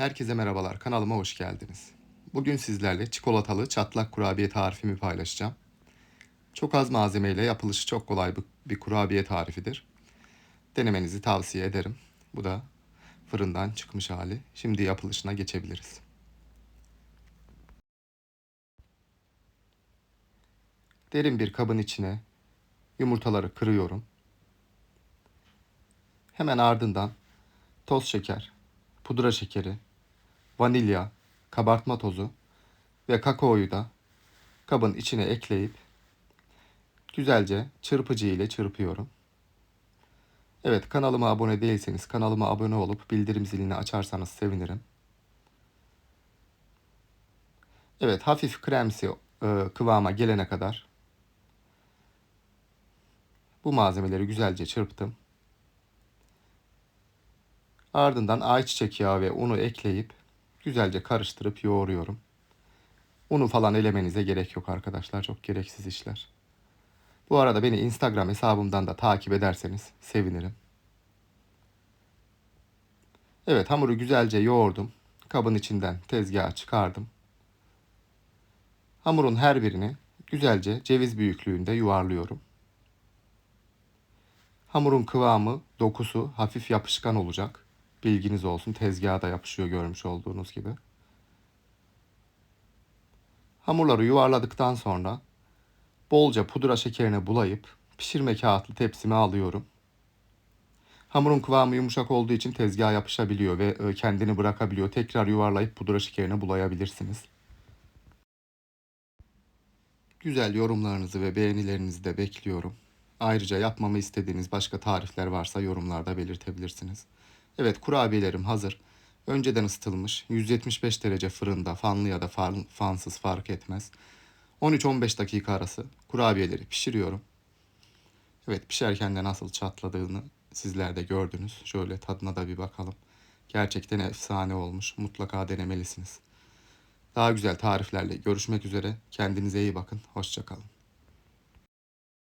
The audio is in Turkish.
Herkese merhabalar, kanalıma hoş geldiniz. Bugün sizlerle çikolatalı çatlak kurabiye tarifimi paylaşacağım. Çok az malzemeyle yapılışı çok kolay bir, kurabiye tarifidir. Denemenizi tavsiye ederim. Bu da fırından çıkmış hali. Şimdi yapılışına geçebiliriz. Derin bir kabın içine yumurtaları kırıyorum. Hemen ardından toz şeker, pudra şekeri, vanilya, kabartma tozu ve kakaoyu da kabın içine ekleyip güzelce çırpıcı ile çırpıyorum. Evet kanalıma abone değilseniz kanalıma abone olup bildirim zilini açarsanız sevinirim. Evet hafif kremsi e, kıvama gelene kadar bu malzemeleri güzelce çırptım. Ardından ayçiçek yağı ve unu ekleyip güzelce karıştırıp yoğuruyorum. Unu falan elemenize gerek yok arkadaşlar. Çok gereksiz işler. Bu arada beni Instagram hesabımdan da takip ederseniz sevinirim. Evet hamuru güzelce yoğurdum. Kabın içinden tezgaha çıkardım. Hamurun her birini güzelce ceviz büyüklüğünde yuvarlıyorum. Hamurun kıvamı, dokusu hafif yapışkan olacak. Bilginiz olsun. Tezgaha da yapışıyor görmüş olduğunuz gibi. Hamurları yuvarladıktan sonra bolca pudra şekerine bulayıp pişirme kağıtlı tepsime alıyorum. Hamurun kıvamı yumuşak olduğu için tezgaha yapışabiliyor ve e, kendini bırakabiliyor. Tekrar yuvarlayıp pudra şekerine bulayabilirsiniz. Güzel yorumlarınızı ve beğenilerinizi de bekliyorum. Ayrıca yapmamı istediğiniz başka tarifler varsa yorumlarda belirtebilirsiniz. Evet kurabiyelerim hazır. Önceden ısıtılmış 175 derece fırında fanlı ya da fan, fansız fark etmez. 13-15 dakika arası kurabiyeleri pişiriyorum. Evet pişerken de nasıl çatladığını sizler de gördünüz. Şöyle tadına da bir bakalım. Gerçekten efsane olmuş. Mutlaka denemelisiniz. Daha güzel tariflerle görüşmek üzere. Kendinize iyi bakın. Hoşçakalın.